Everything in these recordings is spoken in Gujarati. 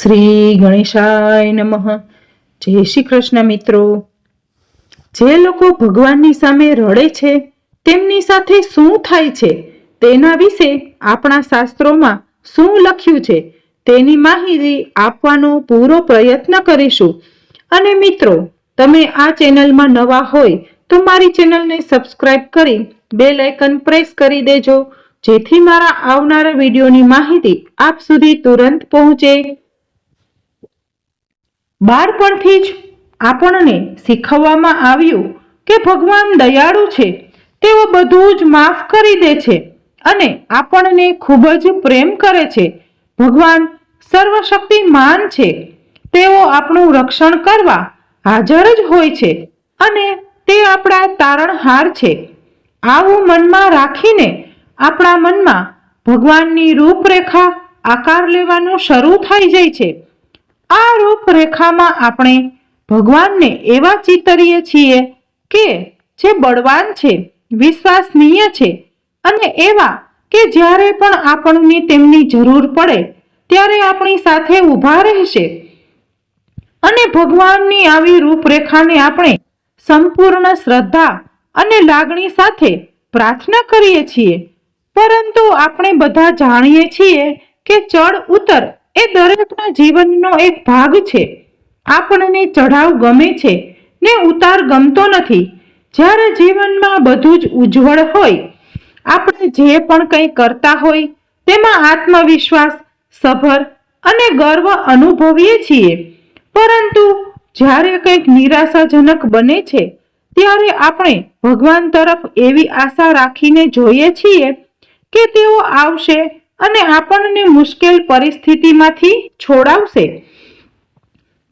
શ્રી ગણેશાય નમઃ. જય શ્રી કૃષ્ણ મિત્રો. જે લોકો ભગવાનની સામે રડે છે, તેમની સાથે શું થાય છે, તેના વિશે આપણા શાસ્ત્રોમાં શું લખ્યું છે, તેની માહિતી આપવાનો પૂરો પ્રયત્ન કરીશું. અને મિત્રો, તમે આ ચેનલમાં નવા હોય, તો મારી ચેનલને સબસ્ક્રાઇબ કરી બે લાઇકન પ્રેસ કરી દેજો, જેથી મારા આવનારા વિડીયોની માહિતી આપ સુધી તુરંત પહોંચે. બાળપણથી જ આપણને શીખવવામાં આવ્યું કે ભગવાન દયાળુ છે. તેઓ બધું જ માફ કરી દે છે અને આપણને ખૂબ જ પ્રેમ કરે છે. ભગવાન સર્વશક્તિમાન છે. તેઓ આપણું રક્ષણ કરવા હાજર જ હોય છે અને તે આપણા તારણહાર છે. આવું મનમાં રાખીને આપણા મનમાં ભગવાનની રૂપરેખા આકાર લેવાનું શરૂ થઈ જાય છે. આ રૂપરેખામાં આપણે ભગવાનને એવા ચિતરીએ છીએ કે જે બળવાન છે, વિશ્વાસનીય છે અને એવા કે જ્યારે પણ આપણને તેમની જરૂર પડે, ત્યારે આપણી સાથે ઊભા રહેશે. અને ભગવાનની આવી રૂપરેખાને આપણે સંપૂર્ણ શ્રદ્ધા અને લાગણી સાથે પ્રાર્થના કરીએ છીએ. પરંતુ આપણે બધા જાણીએ છીએ કે ચડ ઉતર એ દરેકના જીવનનો એક ભાગ છે. આપણને ચઢાવ ગમે છે ને ઉતાર ગમતો નથી. જ્યારે જીવનમાં બધું જ ઉજ્જવળ હોય, આપણે જે પણ કંઈ કરતા હોય, તેમાં આત્મવિશ્વાસ, સભર અને ગર્વ અનુભવીએ છીએ. પરંતુ જ્યારે કંઈક નિરાશાજનક બને છે, ત્યારે આપણે ભગવાન તરફ એવી આશા રાખીને જોઈએ છીએ કે તેઓ આવશે અને આપણને મુશ્કેલ પરિસ્થિતિમાંથી છોડાવશે.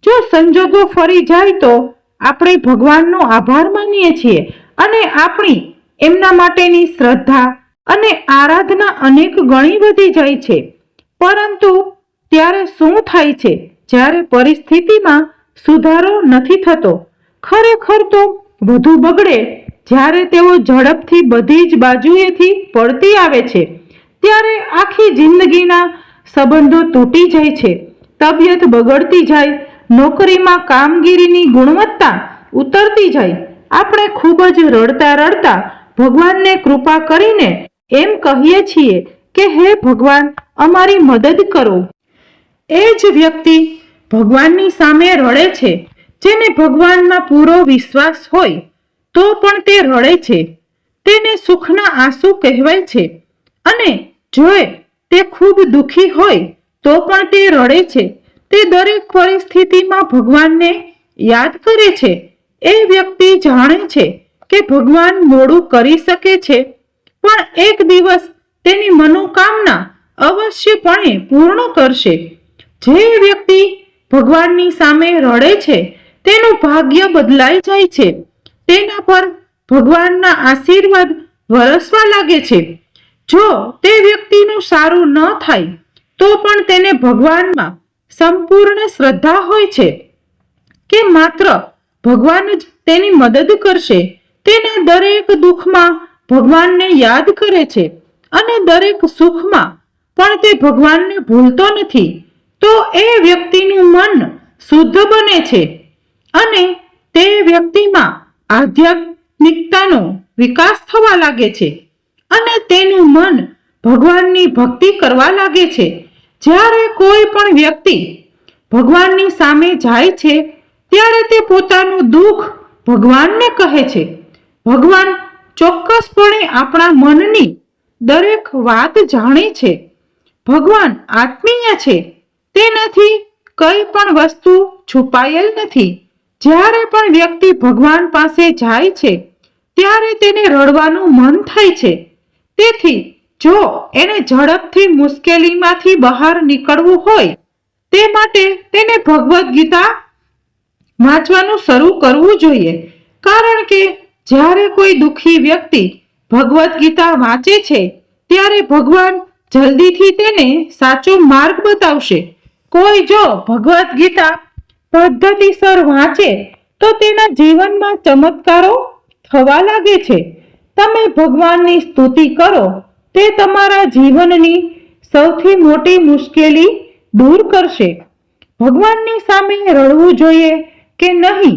જો સંજોગો ફરી જાય તો આપણે ભગવાનનો આભાર માનીએ છીએ અને આપણી એમના માટેની શ્રદ્ધા અને આરાધના અનેક ગણી વધી જાય છે. પરંતુ ત્યારે શું થાય છે? જ્યારે પરિસ્થિતિમાં સુધારો નથી થતો, ખરેખર તો વધુ બગડે, જ્યારે તેઓ ઝડપથી બધી જ બાજુએથી પડતી આવે છે. ત્યારે આખી જિંદગીના સંબંધો તૂટી જાય છે. તબિયત બગડતી જાય, નોકરીમાં કામગીરીની ગુણવત્તા ઉતરતી જાય. આપણે ખૂબ જ રડતા રડતા ભગવાનને કૃપા કરીને એમ કહીએ છીએ કે, હે ભગવાન, અમારી મદદ કરો. એ જ વ્યક્તિ ભગવાનની સામે રડે છે, જેને ભગવાનમાં પૂરો વિશ્વાસ હોય, તો પણ તે રડે છે. તેને સુખના આંસુ કહેવાય છે. અને જોએ તે ખૂબ દુખી હોય, તો પણ તે રડે છે. તે દરેક પરિસ્થિતિમાં ભગવાનને યાદ કરે છે. એ વ્યક્તિ જાણે છે કે ભગવાન મોડું કરી શકે છે. પણ એક દિવસ તેની મનોકામના અવશ્યપણે પૂર્ણ કરશે. જે વ્યક્તિ ભગવાનની સામે રડે છે, તેનું ભાગ્ય બદલાઈ જાય છે. તેના પર ભગવાનના આશીર્વાદ વરસવા લાગે છે. જો તે વ્યક્તિનું સારું ન થાય, તો પણ તેને ભગવાનમાં સંપૂર્ણ શ્રદ્ધા હોય છે કે માત્ર ભગવાન જ તેની મદદ કરશે? તેના દરેક દુઃખમાં ભગવાનને યાદ કરે છે અને દરેક સુખમાં પણ તે ભગવાનને ભૂલતો નથી. તો એ વ્યક્તિનું મન શુદ્ધ બને છે અને તે વ્યક્તિમાં આધ્યાત્મિકતાનો વિકાસ થવા લાગે છે. તેનું મન ભગવાનની ભક્તિ કરવા લાગે છે. જ્યારે કોઈ પણ વ્યક્તિ ભગવાનની સામે જાય છે, ત્યારે તે પોતાનું દુઃખ ભગવાનને કહે છે. ભગવાન ચોક્કસપણે આપણા મનની દરેક વાત જાણે છે. ભગવાન આત્મીય છે, તેનાથી કઈ પણ વસ્તુ છુપાયેલ નથી. જ્યારે પણ વ્યક્તિ ભગવાન પાસે જાય છે, ત્યારે તેને રડવાનું મન થાય છે. તેથી જો એને ઝડપથી મુશ્કેલીમાંથી બહાર નીકળવું હોય, તે માટે તેને ભગવદ્ ગીતા વાંચવાનું શરૂ કરવું જોઈએ. કારણ કે જ્યારે કોઈ દુઃખી વ્યક્તિ ભગવદ્ ગીતા વાંચે છે, ત્યારે ભગવાન જલ્દીથી તેને સાચો માર્ગ બતાવશે. કોઈ જો ભગવદ્ ગીતા પદ્ધતિસર વાંચે, તો તેના જીવનમાં ચમત્કારો થવા લાગે છે. તમે ભગવાનની સ્તુતિ કરો. તે તમારા જીવનની સૌથી મોટી મુશ્કેલી દૂર કરશે. ભગવાનની સામે રડવું જોઈએ કે નહીં?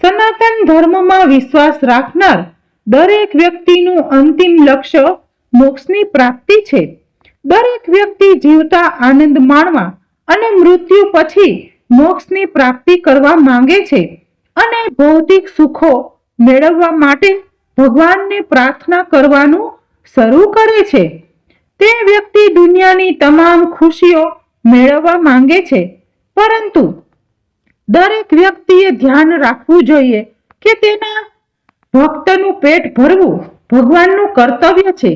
સનાતન ધર્મમાં વિશ્વાસ રાખનાર દરેક વ્યક્તિનું અંતિમ લક્ષ્ય મોક્ષની પ્રાપ્તિ છે. દરેક વ્યક્તિ જીવતા આનંદ માણવા અને મૃત્યુ પછી મોક્ષની પ્રાપ્તિ કરવા માંગે છે અને ભૌતિક સુખો મેળવવા માટે ભગવાનને પ્રાર્થના કરવાનું શરૂ કરે છે. તે વ્યક્તિ દુનિયાની તમામ ખુશીઓ મેળવવા માંગે છે. પરંતુ દરેક વ્યક્તિએ ધ્યાન રાખવું જોઈએ કે તેના ભક્તનું પેટ ભરવું ભગવાનનું કર્તવ્ય છે.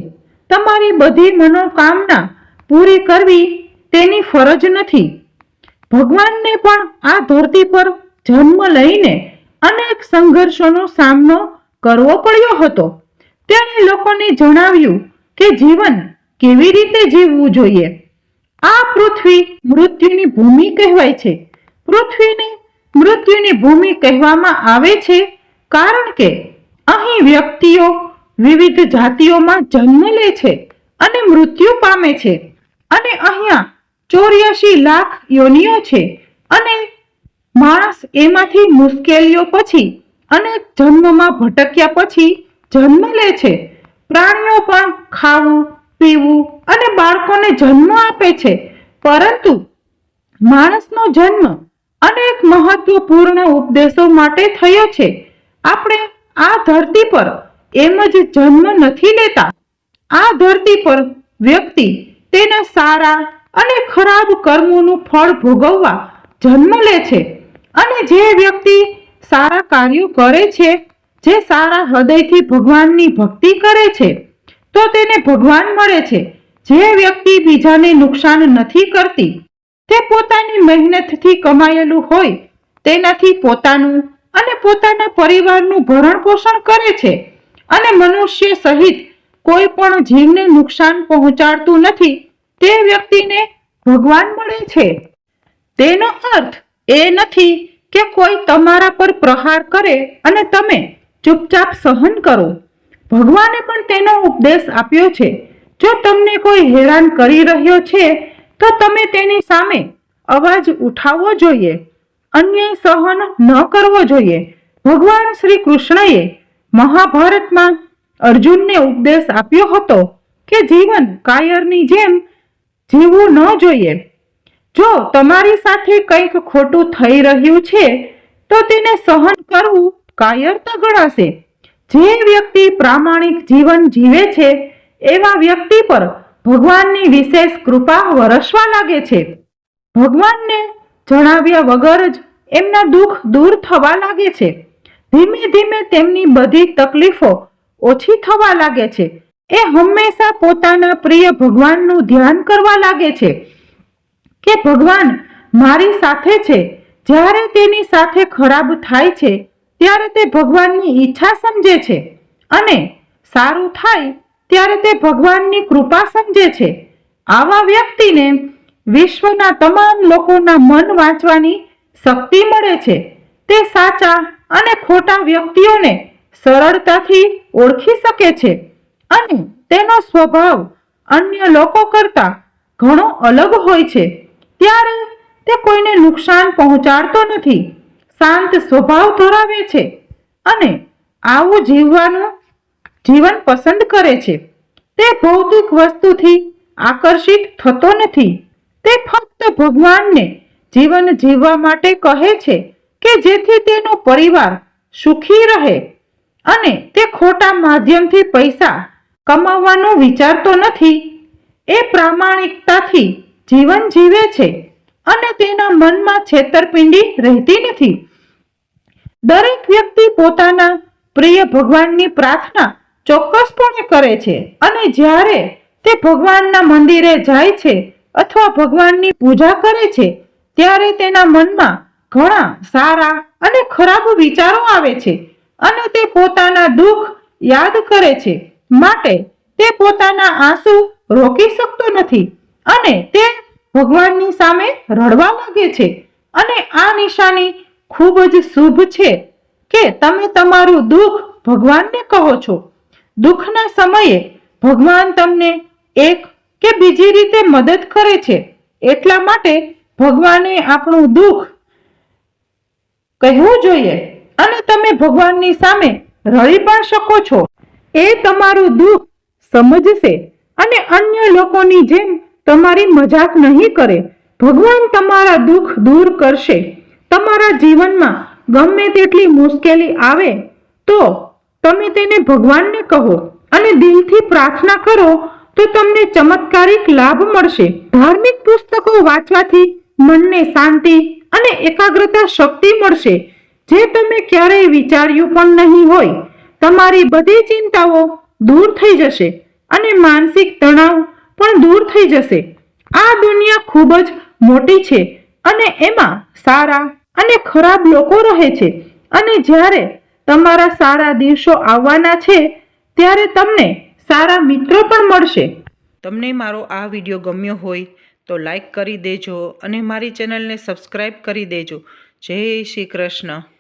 તમારી બધી મનોકામના પૂરી કરવી તેની ફરજ નથી. ભગવાનને પણ આ ધરતી પર જન્મ લઈને અનેક સંઘર્ષોનો સામનો કરવો પડ્યો હતો. તેણે લોકોને જણાવ્યું કે જીવન કેવી રીતે જીવવું જોઈએ. આ પૃથ્વી મૃત્યુની ભૂમિ કહેવાય છે. પૃથ્વીને મૃત્યુની ભૂમિ કહેવામાં આવે છે કારણ કે અહીં વ્યક્તિઓ વિવિધ જાતિઓમાં જન્મ લે છે અને મૃત્યુ પામે છે. અને અહીંયા ચોર્યાસી લાખ યોનિઓ છે અને માણસ એમાંથી મુશ્કેલીઓ પછી અનેક જન્મમાં ભટક્યા પછી જન્મ લે છે. પ્રાણીઓ પણ ખાવું, પીવું અને બાળકોને જન્મ આપે છે. પરંતુ માણસનો જન્મ અનેક મહત્વપૂર્ણ ઉપદેશો માટે થયો છે. આપણે આ ધરતી પર એમ જ જન્મ નથી લેતા. આ ધરતી પર વ્યક્તિ તેના સારા અને ખરાબ કર્મોનું ફળ ભોગવવા જન્મ લે છે. અને જે વ્યક્તિ સારા કાર્યો કરે છે, જે સારા હૃદયથી ભગવાનની ભક્તિ કરે છે, તો તેને ભગવાન મળે છે. જે વ્યક્તિ બીજાને નુકસાન નથી કરતી, તે પોતાની મહેનતથી કમાયેલું હોય, તેનાથી પોતાનું અને પોતાના પરિવારનું ભરણ પોષણ કરે છે. અને મનુષ્ય સહિત કોઈ પણ જીવને નુકસાન પહોંચાડતું નથી, તે વ્યક્તિને ભગવાન મળે છે. તેનો અર્થ એ નથી કે કોઈ તમારા પર પ્રહાર કરે અને તમે ચૂપચાપ સહન કરો. ભગવાને પણ તેનો ઉપદેશ આપ્યો છે. જો તમને કોઈ હેરાન કરી રહ્યો છે, તો તમે તેની સામે અવાજ ઉઠાવવો જોઈએ. અન્યાય સહન ન કરવો જોઈએ. ભગવાન શ્રી કૃષ્ણએ મહાભારતમાં અર્જુનને ઉપદેશ આપ્યો હતો કે જીવન કાયરની જેમ જીવવું ન જોઈએ. જો તમારી સાથે કંઈક ખોટું થઈ રહ્યું છે, તો તેને સહન કરવું કાયરતા ગણાશે. જે વ્યક્તિ પ્રામાણિક જીવન જીવે છે, એવા વ્યક્તિ પર ભગવાનની વિશેષ કૃપા વરસવા લાગે છે. ભગવાનને જણાવ્યા વગર જ એમના દુઃખ દૂર થવા લાગે છે. ધીમે ધીમે તેમની બધી તકલીફો ઓછી થવા લાગે છે. એ હંમેશા પોતાના પ્રિય ભગવાનનું ધ્યાન કરવા લાગે છે. કે ભગવાન મારી સાથે છે? જ્યારે તેની સાથે ખરાબ થાય છે, ત્યારે તે ભગવાનની ઈચ્છા સમજે છે. અને સારું થાય ત્યારે તે ભગવાનની કૃપા સમજે છે. આવા વ્યક્તિને વિશ્વના તમામ લોકોના મન વાંચવાની શક્તિ મળે છે. તે સાચા અને ખોટા વ્યક્તિઓને સરળતાથી ઓળખી શકે છે. અને તેનો સ્વભાવ અન્ય લોકો કરતાં ઘણો અલગ હોય છે. ત્યારે તે કોઈને નુકસાન પહોંચાડતો નથી. શાંત સ્વભાવ ધરાવે છે અને આવું જીવવાનું જીવન પસંદ કરે છે. તે ભૌતિક વસ્તુથી આકર્ષિત થતો નથી. તે ફક્ત ભગવાનને જીવન જીવવા માટે કહે છે કે જેથી તેનો પરિવાર સુખી રહે અને તે ખોટા માધ્યમથી પૈસા કમાવવાનું વિચારતો નથી. એ પ્રામાણિકતાથી જીવન જીવે છે અને તેના મનમાં છેતરપિંડી રહેતી નથી. દરેક વ્યક્તિ પોતાના પ્રિય ભગવાનની પ્રાર્થના ચોક્કસપણે કરે છે અને જ્યારે તે ભગવાનના મંદિરે જાય છે અથવા ભગવાનની પૂજા કરે છે, ત્યારે તેના મનમાં ઘણા સારા અને ખરાબ વિચારો આવે છે અને તે પોતાના દુઃખ યાદ કરે છે. માટે તે પોતાના આંસુ રોકી શકતો નથી. અને તે ભગવાનની સામે રડવા લાગે છે. અને આ નિશાની ખૂબ જ શુભ છે કે તમે તમારું દુઃખ ભગવાનને કહો છો. દુઃખના સમયે ભગવાન તમને એક કે બીજી રીતે મદદ કરે છે. એટલા માટે ભગવાને આપણું દુઃખ કહેવું જોઈએ અને તમે ભગવાનની સામે રડી પણ શકો છો. એ તમારું દુઃખ સમજશે અને અન્ય લોકોની જેમ તમારી મજાક નહીં કરે. ભગવાન તમારા દુઃખ દૂર કરશે. તમારા જીવનમાં ગમે તેટલી મુશ્કેલી આવે તો તમે તેને ભગવાનને કહો અને દિલથી પ્રાર્થના કરો તો તમને ચમત્કારિક લાભ મળશે. ધાર્મિક પુસ્તકો વાંચવાથી મનને શાંતિ અને એકાગ્રતા શક્તિ મળશે. જે તમે ક્યારેય વિચાર્યું પણ નહીં હોય. તમારી બધી ચિંતાઓ દૂર થઈ જશે અને માનસિક તણાવ પણ દૂર થઈ જશે. આ દુનિયા ખૂબ જ મોટી છે અને એમાં સારા અને ખરાબ લોકો રહે છે. અને જ્યારે તમારા સારા દિવસો આવવાના છે, ત્યારે તમને સારા મિત્રો પણ મળશે. તમને મારો આ વીડિયો ગમ્યો હોય તો લાઈક કરી દેજો અને મારી ચેનલને સબસ્ક્રાઈબ કરી દેજો. જય શ્રી કૃષ્ણ.